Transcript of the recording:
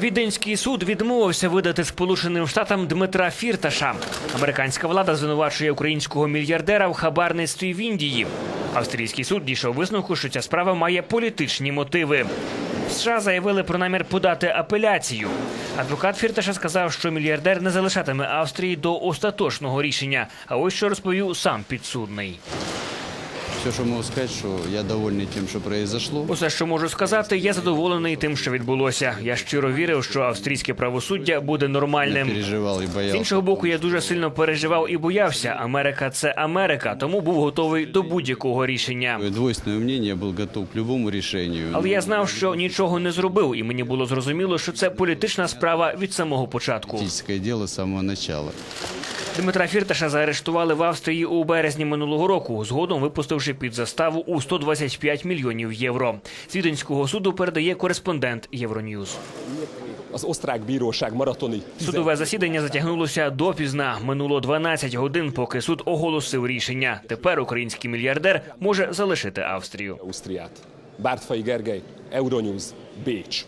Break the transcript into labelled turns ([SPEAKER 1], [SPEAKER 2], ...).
[SPEAKER 1] Віденський суд відмовився видати Сполученим Штатам Дмитра Фірташа. Американська влада звинувачує українського мільярдера в хабарництві в Індії. Австрійський суд дійшов висновку, що ця справа має політичні мотиви. США заявили про намір подати апеляцію. Адвокат Фірташа сказав, що мільярдер не залишатиме Австрії до остаточного рішення. А ось що розповів сам підсудний.
[SPEAKER 2] Все, что могу сказать, что я довольный тем, что произошло.
[SPEAKER 1] Усе, що можу сказати, я задоволений тим, що відбулося. Я щиро вірив, що австрійське правосуддя буде нормальним.
[SPEAKER 2] Переживал и
[SPEAKER 1] З іншого боку, я дуже сильно переживав і боявся. Америка це Америка, тому був готовий до будь-якого рішення.
[SPEAKER 2] Двойственное мнение, был готов к любому решению.
[SPEAKER 1] Але я знав, що нічого не зробив, і мені було зрозуміло, що це політична справа від самого початку.
[SPEAKER 2] Политическое дело с самого начала.
[SPEAKER 1] Дмитра Фірташа заарештували в Австрії у березні минулого року, згодом випустивши під заставу у 125 мільйонів євро. З Віденського суду передає кореспондент Євроньюз. Судове засідання затягнулося допізна. Минуло 12 годин, поки суд оголосив рішення. Тепер український мільярдер може залишити Австрію.
[SPEAKER 3] Bártfai Gergely, Euronews, Bécs.